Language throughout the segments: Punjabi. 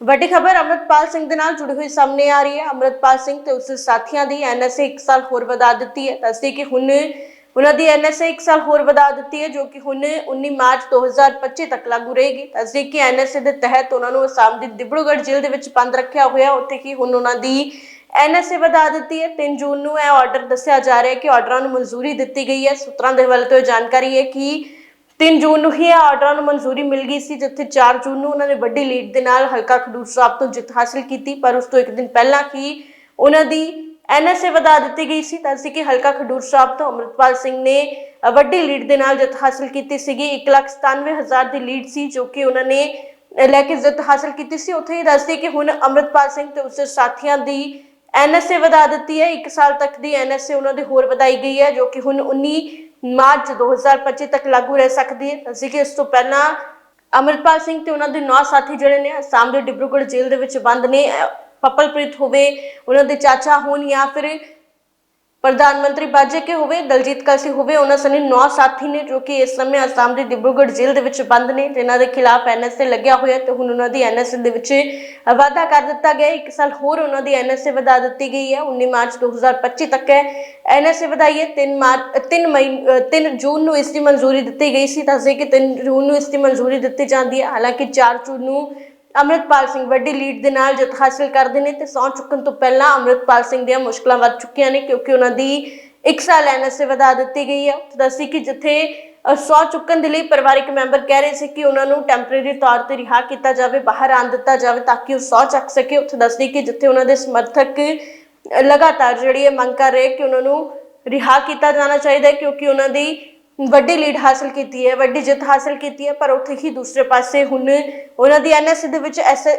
ਵੱਡੀ ਖਬਰ, ਅਮਰਤਪਾਲ ਸਿੰਘ ਦੇ ਨਾਲ ਜੁੜੀ ਹੋਈ ਸਾਹਮਣੇ ਆ ਰਹੀ ਹੈ। ਅਮਰਤਪਾਲ ਸਿੰਘ ਤੇ ਉਸ ਸਾਥੀਆਂ ਦੀ ਐਨਐਸਏ 1 ਸਾਲ ਹੋਰ ਵਧਾ ਦਿੱਤੀ ਹੈ। ਦੱਸਦੀ ਕਿ ਹੁਣ ਉਹਨਾਂ ਦੀ ਐਨਐਸਏ 1 ਸਾਲ ਹੋਰ ਵਧਾ ਦਿੱਤੀ ਹੈ, ਜੋ ਕਿ ਹੁਣ 19 ਮਾਰਚ 2025 ਤੱਕ ਲਾਗੂ ਰਹੇਗੀ। ਦੱਸਦੀ ਕਿ ਐਨਐਸਏ ਦੇ ਤਹਿਤ ਉਹਨਾਂ ਨੂੰ ਅਸਾਮ ਦੀ ਦਿਬੜੂਗੜ੍ਹ ਜੇਲ੍ਹ ਦੇ ਵਿੱਚ ਬੰਦ ਰੱਖਿਆ ਹੋਇਆ। ਉੱਥੇ ਕਿ ਹੁਣ ਉਹਨਾਂ ਦੀ ਐਨਐਸਏ ਵਧਾ ਦਿੱਤੀ ਹੈ। 3 ਜੂਨ ਨੂੰ ਇਹ ਆਰਡਰ ਦੱਸਿਆ ਜਾ ਰਿਹਾ ਹੈ ਕਿ ਆਰਡਰਾਂ ਨੂੰ ਮਨਜ਼ੂਰੀ ਦਿੱਤੀ ਗਈ ਹੈ। ਸੂਤਰਾਂ ਦੇ ਹਵਾਲੇ ਤੋਂ ਇਹ ਜਾਣਕਾਰੀ ਹੈ ਕਿ 3 ਜੂਨ ਨੂੰ ਹੀ ਇਹ ਆਰਡਰਾਂ ਨੂੰ ਮਨਜ਼ੂਰੀ ਮਿਲ ਗਈ ਸੀ, ਜਿੱਥੇ 4 ਜੂਨ ਨੂੰ ਉਹਨਾਂ ਨੇ ਵੱਡੀ ਲੀਡ ਦੇ ਨਾਲ ਹਲਕਾ ਖਡੂਰ ਸਾਹਿਬ ਤੋਂ ਜਿੱਤ ਹਾਸਲ ਕੀਤੀ, ਪਰ ਉਸ ਤੋਂ ਇੱਕ ਦਿਨ ਪਹਿਲਾਂ ਹੀ ਉਹਨਾਂ ਦੀ ਐਨਐਸਏ ਵਧਾ ਦਿੱਤੀ ਗਈ ਸੀ। ਤਾਂ ਸੀ ਕਿ ਹਲਕਾ ਖਡੂਰ ਸਾਹਿਬ ਤੋਂ ਅਮਰਿਤਪਾਲ ਸਿੰਘ ਨੇ ਵੱਡੀ ਲੀਡ ਦੇ ਨਾਲ ਜਿੱਤ ਹਾਸਲ ਕੀਤੀ ਸੀਗੀ। 197000 ਦੀ ਲੀਡ ਸੀ, ਜੋ ਕਿ ਉਹਨਾਂ ਨੇ ਲੈ ਕੇ ਜਿੱਤ ਹਾਸਲ ਕੀਤੀ ਸੀ। ਉੱਥੇ ਹੀ ਦੱਸਦੀ ਕਿ ਹੁਣ ਅਮਰਿਤਪਾਲ ਸਿੰਘ ਤੇ ਉਸਦੇ ਸਾਥੀਆਂ ਦੀ ਐਨਐਸਏ ਵਧਾ ਦਿੱਤੀ ਹੈ। 1 ਸਾਲ ਤੱਕ ਦੀ ਐਨਐਸਏ ਉਹਨਾਂ ਦੀ ਹੋਰ ਵਧਾਈ ਗਈ ਹੈ, ਜੋ ਕਿ ਹੁਣ 19 ਮਾਰਚ 2025 ਤੱਕ ਲਾਗੂ ਰਹਿ ਸਕਦੀ ਹੈ। ਅਸੀਂ ਕਿ ਇਸ ਤੋਂ ਪਹਿਲਾਂ ਅਮਰਪਾਲ ਸਿੰਘ ਤੇ ਉਹਨਾਂ ਦੇ ਨੌ ਸਾਥੀ ਜਿਹੜੇ ਨੇ ਅਸਾਮ ਦੇ ਡਿਬਰੂਗੜ੍ਹ ਜੇਲ੍ਹ ਦੇ ਵਿੱਚ ਬੰਦ ਨੇ। ਪਪਲਪ੍ਰੀਤ ਹੋਵੇ, ਉਹਨਾਂ ਦੇ ਚਾਚਾ ਹੋਣ ਜਾਂ ਫਿਰ ਪ੍ਰਧਾਨ ਮੰਤਰੀ ਬਾਜੇ ਕੇ ਹੋਵੇ, ਦਲਜੀਤ ਕਲਸੀ ਹੋਵੇ, ਉਹਨਾਂ ਸਨੇ ਨੌ ਸਾਥੀ ਨੇ ਇਸ ਸਮੇਂ ਅਸਾਮ ਦੇ ਡਿਬਰੂਗੜ੍ਹ ਜੇਲ੍ਹ ਦੇ ਵਿੱਚ ਬੰਦ ਨੇ ਜਿਨ੍ਹਾਂ ਦੇ ਖਿਲਾਫ ਐਨਐਸਏ ਲੱਗਿਆ ਹੋਇਆ ਤੇ ਹੁਣ ਉਹਨਾਂ ਦੀ ਐਨਐਸਏ ਦੇ ਵਿੱਚ ਵਾਅਦਾ ਕਰ ਦਿੱਤਾ ਗਿਆ। ਇੱਕ ਸਾਲ ਹੋਰ ਉਹਨਾਂ ਦੀ ਐਨਐਸਏ ਵਧਾ ਦਿੱਤੀ ਗਈ ਹੈ। 19 ਮਾਰਚ 2025 ਤੱਕ ਹੈ। ਐਨਐਸਏ ਵਧਾਈ ਹੈ। 3 ਮਾਰਚ 3 ਮਈ 3 ਜੂਨ ਨੂੰ ਇਸ ਦੀ ਮਨਜ਼ੂਰੀ ਦਿੱਤੀ ਗਈ ਸੀ। ਦੱਸਦੇ ਕਿ 3 ਜੂਨ ਨੂੰ ਇਸ ਦੀ ਮਨਜ਼ੂਰੀ ਦਿੱਤੀ ਜਾਂਦੀ ਹੈ। ਹਾਲਾਂਕਿ 4 ਜੂਨ ਨੂੰ ਅਮਰਿਤਪਾਲ ਸਿੰਘ ਵੱਡੀ ਲੀਡ ਦੇ ਨਾਲ ਜਿੱਤ ਹਾਸਲ ਕਰਦੇ ਨੇ ਤੇ ਸੌਂ ਚੁੱਕਣ ਤੋਂ ਪਹਿਲਾਂ ਅਮਰਿਤਪਾਲ ਸਿੰਘ ਦੀਆਂ ਮੁਸ਼ਕਲਾਂ ਵੱਧ ਚੁੱਕੀਆਂ ਨੇ ਕਿਉਂਕਿ ਉਹਨਾਂ ਦੀ ਇੱਕ ਸਾਲ ਐਨਐਸਏ ਵਧਾ ਦਿੱਤੀ ਗਈ ਹੈ। ਦੱਸੀ ਕਿ ਜਿੱਥੇ ਅ, ਸਹੁੰ ਚੁੱਕਣ ਦੇ ਲਈ ਪਰਿਵਾਰਿਕ ਮੈਂਬਰ ਕਹਿ ਰਹੇ ਸੀ ਕਿ ਉਹਨਾਂ ਨੂੰ ਟੈਂਪਰੇਰੀ ਤੌਰ ਤੇ ਰਿਹਾ ਕੀਤਾ ਜਾਵੇ ਬਾਹਰ ਆਣ ਦਿੱਤਾ ਜਾਵੇ ਤਾਂ ਕਿ ਉਹ ਸਹੁੰ ਚੱਕ ਸਕੇ। ਉੱਥੇ ਦੱਸਦੀ ਕਿ ਜਿੱਥੇ ਉਹਨਾਂ ਦੇ ਸਮਰਥਕ ਲਗਾਤਾਰ ਜਿਹੜੀ ਇਹ ਮੰਗ ਕਰ ਰਹੇ ਕਿ ਉਹਨਾਂ ਨੂੰ ਰਿਹਾ ਕੀਤਾ ਜਾਣਾ ਚਾਹੀਦਾ ਹੈ ਕਿਉਂਕਿ ਉਹਨਾਂ ਦੀ ਵੱਡੀ ਲੀਡ ਹਾਸਲ ਕੀਤੀ ਹੈ, ਵੱਡੀ ਜਿੱਤ ਹਾਸਲ ਕੀਤੀ ਹੈ, ਪਰ ਉੱਥੇ ਹੀ ਦੂਸਰੇ ਪਾਸੇ ਹੁਣ ਉਹਨਾਂ ਦੀ ਐਨਐਸਏ ਦੇ ਵਿੱਚ ਐਸੇ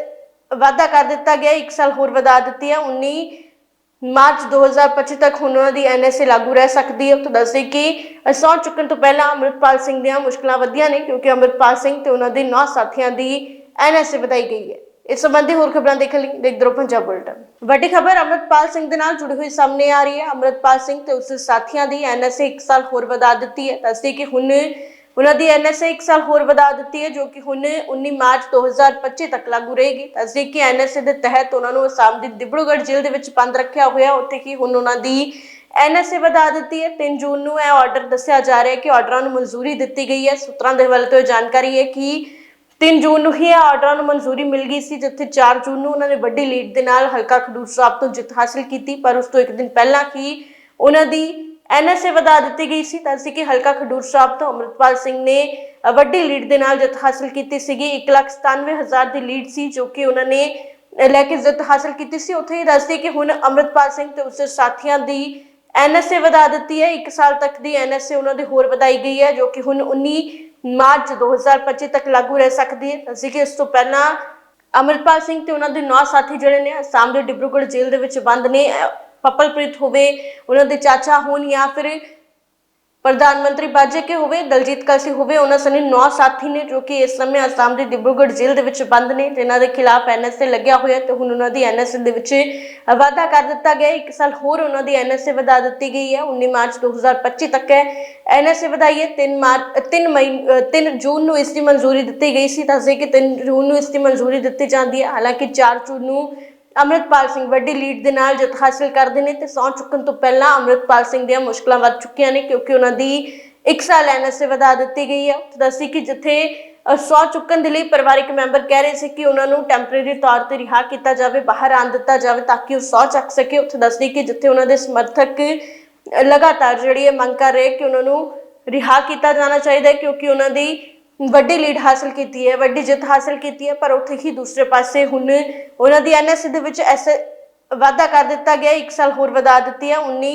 ਵਾਅਦਾ ਕਰ ਦਿੱਤਾ ਗਿਆ, ਇੱਕ ਸਾਲ ਹੋਰ ਵਧਾ ਦਿੱਤੀ ਹੈ। 19 ਮਾਰਚ 2025 ਤੱਕ ਹੁਣ ਉਹਨਾਂ ਦੀ ਐਨਐਸਏ ਲਾਗੂ ਰਹਿ ਸਕਦੀ ਹੈ। ਤਾਂ ਦੱਸਦੇ ਕਿ ਸੌਂ ਚੁੱਕਣ ਤੋਂ ਪਹਿਲਾਂ ਅਮਰਿਤਪਾਲ ਸਿੰਘ ਦੀਆਂ ਮੁਸ਼ਕਲਾਂ ਵਧੀਆਂ ਨੇ, ਕਿਉਂਕਿ ਅਮਰਿਤਪਾਲ ਸਿੰਘ ਤੇ ਉਹਨਾਂ ਦੇ ਨੌ ਸਾਥੀਆਂ ਦੀ ਐਨਐਸਏ ਵਧਾਈ ਗਈ ਹੈ। ਇਸ ਸੰਬੰਧੀ ਹੋਰ ਖਬਰਾਂ ਦੇਖਣ ਲਈ ਦੇਖਦੇ ਰਹੋ ਪੰਜਾਬ ਬੁਲਟਨ। ਵੱਡੀ ਖਬਰ, ਅਮਰਿਤਪਾਲ ਸਿੰਘ ਦੇ ਨਾਲ ਜੁੜੀ ਹੋਈ ਸਾਹਮਣੇ ਆ ਰਹੀ ਹੈ। ਅਮਰਿਤਪਾਲ ਸਿੰਘ ਤੇ ਉਸ ਦੇ ਸਾਥੀਆਂ ਦੀ ਐਨਐਸਏ 1 ਸਾਲ ਹੋਰ ਵਧਾ ਦਿੱਤੀ ਹੈ। ਦੱਸਦੀ ਕਿ ਹੁਣ ਉਹਨਾਂ ਦੀ ਐਨਐਸਏ 1 ਸਾਲ ਹੋਰ ਵਧਾ ਦਿੱਤੀ ਹੈ, ਜੋ ਕਿ ਹੁਣ 19 ਮਾਰਚ 2025 ਤੱਕ ਲਾਗੂ ਰਹੇਗੀ। ਦੱਸਦੀ ਕਿ ਐਨਐਸਏ ਦੇ ਤਹਿਤ ਉਹਨਾਂ ਨੂੰ ਅਸਾਮ ਦੀ ਦਿਬੜੂਗੜ੍ਹ ਜੇਲ੍ਹ ਦੇ ਵਿੱਚ ਬੰਦ ਰੱਖਿਆ ਹੋਇਆ। ਉੱਥੇ ਕਿ ਹੁਣ ਉਹਨਾਂ ਦੀ ਐਨਐਸਏ ਵਧਾ ਦਿੱਤੀ ਹੈ? 3 ਜੂਨ ਨੂੰ ਇਹ ਆਰਡਰ ਦੱਸਿਆ ਜਾ ਰਿਹਾ ਹੈ ਕਿ ਆਰਡਰਾਂ ਨੂੰ ਮਨਜ਼ੂਰੀ ਦਿੱਤੀ ਗਈ ਹੈ। ਸੂਤਰਾਂ ਦੇ ਹਵਾਲੇ ਤੋਂ ਇਹ ਜਾਣਕਾਰੀ ਹੈ ਕਿ 3 ਜੂਨ ਨੂੰ ਹੀ ਇਹ ਆਰਡਰਾਂ ਨੂੰ ਮਨਜ਼ੂਰੀ ਮਿਲ ਗਈ ਸੀ, ਜਿੱਥੇ 4 ਜੂਨ ਨੂੰ ਉਹਨਾਂ ਨੇ ਵੱਡੀ ਲੀਡ ਦੇ ਨਾਲ ਹਲਕਾ ਖਡੂਰ ਸਾਹਿਬ ਤੋਂ ਜਿੱਤ ਹਾਸਲ ਕੀਤੀ, ਪਰ ਉਸ ਤੋਂ ਇੱਕ ਦਿਨ ਪਹਿਲਾਂ ਹੀ ਉਹਨਾਂ ਦੀ ਐਨਐਸਏ ਵਧਾ ਦਿੱਤੀ ਗਈ ਸੀ। ਤਾਂ ਸੀ ਕਿ ਹਲਕਾ ਖਡੂਰ ਸਾਹਿਬ ਤੋਂ ਅਮਰਿਤਪਾਲ ਸਿੰਘ ਨੇ ਵੱਡੀ ਲੀਡ ਦੇ ਨਾਲ ਜਿੱਤ ਹਾਸਲ ਕੀਤੀ ਸੀਗੀ। 197000 ਦੀ ਲੀਡ ਸੀ, ਜੋ ਕਿ ਉਹਨਾਂ ਨੇ ਲੈ ਕੇ ਜਿੱਤ ਹਾਸਲ ਕੀਤੀ ਸੀ। ਉੱਥੇ ਹੀ ਦੱਸਦੀ ਕਿ ਹੁਣ ਅਮਰਿਤਪਾਲ ਸਿੰਘ ਤੇ ਉਸਦੇ ਸਾਥੀਆਂ ਦੀ ਐਨਐਸਏ ਵਧਾ ਦਿੱਤੀ ਹੈ। 1 ਸਾਲ ਤੱਕ ਦੀ ਐਨਐਸਏ ਉਹਨਾਂ ਦੀ ਹੋਰ ਵਧਾਈ ਗਈ ਹੈ, ਜੋ ਕਿ ਹੁਣ 19 ਮਾਰਚ 2025 ਤੱਕ ਲਾਗੂ ਰਹਿ ਸਕਦੀ ਹੈ। ਅਸੀਂ ਕਿ ਇਸ ਤੋਂ ਪਹਿਲਾਂ ਅਮਰਿਤਪਾਲ ਸਿੰਘ ਤੇ ਉਹਨਾਂ ਦੇ ਨੌ ਸਾਥੀ ਜਿਹੜੇ ਨੇ ਅਸਾਮ ਦੇ ਡਿਬਰੂਗੜ੍ਹ ਜੇਲ੍ਹ ਦੇ ਵਿੱਚ ਬੰਦ ਨੇ। ਪਪਲਪ੍ਰੀਤ ਹੋਵੇ, ਉਹਨਾਂ ਦੇ ਚਾਚਾ ਹੋਣ ਜਾਂ ਫਿਰ ਪ੍ਰਧਾਨ ਮੰਤਰੀ ਬਾਜੇ ਕੇ ਹੋਵੇ, ਦਲਜੀਤ ਕਲਸੀ ਹੋਵੇ, ਉਹਨਾਂ ਸਨੇ ਨੌ ਸਾਥੀ ਨੇ ਜੋ ਕਿ ਇਸ ਸਮੇਂ ਅਸਾਮ ਦੇ ਡਿਬਰੂਗੜ੍ਹ ਜੇਲ੍ਹ ਦੇ ਵਿੱਚ ਬੰਦ ਨੇ ਜਿਨ੍ਹਾਂ ਦੇ ਖਿਲਾਫ ਐਨਐਸਏ ਲੱਗਿਆ ਹੋਇਆ ਤੇ ਹੁਣ ਉਹਨਾਂ ਦੀ ਐਨਐਸਏ ਦੇ ਵਿੱਚ ਵਾਅਦਾ ਕਰ ਦਿੱਤਾ ਗਿਆ। ਇੱਕ ਸਾਲ ਹੋਰ ਉਹਨਾਂ ਦੀ ਐਨਐਸਏ ਵਧਾ ਦਿੱਤੀ ਗਈ ਹੈ। 19 ਮਾਰਚ 2025 ਤੱਕ ਹੈ। ਐਨਐਸਏ ਵਧਾਈ ਹੈ। 3 ਮਾਰਚ 3 ਮਈ 3 ਜੂਨ ਨੂੰ ਇਸ ਦੀ ਮਨਜ਼ੂਰੀ ਦਿੱਤੀ ਗਈ ਸੀ। ਦੱਸਦੇ ਕਿ 3 ਜੂਨ ਨੂੰ ਇਸ ਦੀ ਮਨਜ਼ੂਰੀ ਦਿੱਤੀ ਜਾਂਦੀ ਹੈ। ਹਾਲਾਂਕਿ 4 ਜੂਨ ਨੂੰ ਅਮਰਿਤਪਾਲ ਸਿੰਘ ਵੱਡੀ ਲੀਡ ਦੇ ਨਾਲ ਜਿੱਤ ਹਾਸਲ ਕਰਦੇ ਨੇ ਤੇ ਸੌਂ ਚੁੱਕਣ ਤੋਂ ਪਹਿਲਾਂ ਅਮਰਿਤਪਾਲ ਸਿੰਘ ਦੀਆਂ ਮੁਸ਼ਕਲਾਂ ਵੱਧ ਚੁੱਕੀਆਂ ਨੇ ਕਿਉਂਕਿ ਉਹਨਾਂ ਦੀ ਇੱਕ ਸਾਲ ਐਨਐਸਏ ਵਧਾ ਦਿੱਤੀ ਗਈ ਹੈ। ਉੱਥੇ ਦੱਸੀ ਕਿ ਜਿੱਥੇ ਅ, ਚੁੱਕਣ ਦੇ ਲਈ ਪਰਿਵਾਰਿਕ ਮੈਂਬਰ ਕਹਿ ਰਹੇ ਸੀ ਕਿ ਉਹਨਾਂ ਨੂੰ ਟੈਂਪਰੇਰੀ ਤੌਰ ਤੇ ਰਿਹਾ ਕੀਤਾ ਜਾਵੇ ਬਾਹਰ ਆਣ ਦਿੱਤਾ ਜਾਵੇ ਤਾਂ ਕਿ ਉਹ ਸੌਂ ਚੱਕ ਸਕੇ। ਉੱਥੇ ਦੱਸਦੀ ਕਿ ਜਿੱਥੇ ਉਹਨਾਂ ਦੇ ਸਮਰਥਕ ਲਗਾਤਾਰ ਜਿਹੜੀ ਇਹ ਮੰਗ ਕਰ ਰਹੇ ਕਿ ਉਹਨਾਂ ਨੂੰ ਰਿਹਾ ਕੀਤਾ ਜਾਣਾ ਚਾਹੀਦਾ ਹੈ ਕਿਉਂਕਿ ਉਹਨਾਂ ਦੀ ਵੱਡੀ ਲੀਡ ਹਾਸਲ ਕੀਤੀ ਹੈ ਵੱਡੀ ਜਿੱਤ ਹਾਸਲ ਕੀਤੀ ਹੈ ਪਰ ਉੱਥੇ ਹੀ ਦੂਸਰੇ ਪਾਸੇ ਹੁਣ ਉਹਨਾਂ ਦੀ ਐਨਐਸਏ ਦੇ ਵਿੱਚ ਐਸੇ ਵਾਅਦਾ ਕਰ ਦਿੱਤਾ ਗਿਆ ਹੈ, ਇੱਕ ਸਾਲ ਹੋਰ ਵਧਾ ਦਿੱਤੀ ਹੈ। 19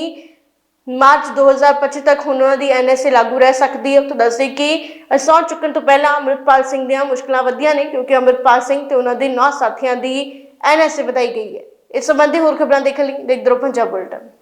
ਮਾਰਚ 2025 ਤੱਕ ਹੁਣ ਉਹਨਾਂ ਦੀ ਐਨਐਸਏ ਲਾਗੂ ਰਹਿ ਸਕਦੀ ਹੈ। ਤਾਂ ਦੱਸਦੇ ਕਿ ਸੌਂ ਚੁੱਕਣ ਤੋਂ ਪਹਿਲਾਂ ਅਮਰਿਤਪਾਲ ਸਿੰਘ ਦੀਆਂ ਮੁਸ਼ਕਲਾਂ ਵਧੀਆਂ ਨੇ ਕਿਉਂਕਿ ਅਮਰਿਤਪਾਲ ਸਿੰਘ ਤੇ ਉਹਨਾਂ ਦੇ ਨੌ ਸਾਥੀਆਂ ਦੀ ਐਨਐਸਏ ਵਧਾਈ ਗਈ ਹੈ। ਇਸ ਸੰਬੰਧੀ ਹੋਰ ਖਬਰਾਂ ਦੇਖਣ ਲਈ ਦੇਖਦੇ ਰਹੋ ਪੰਜਾਬ ਬੁਲਟਨ।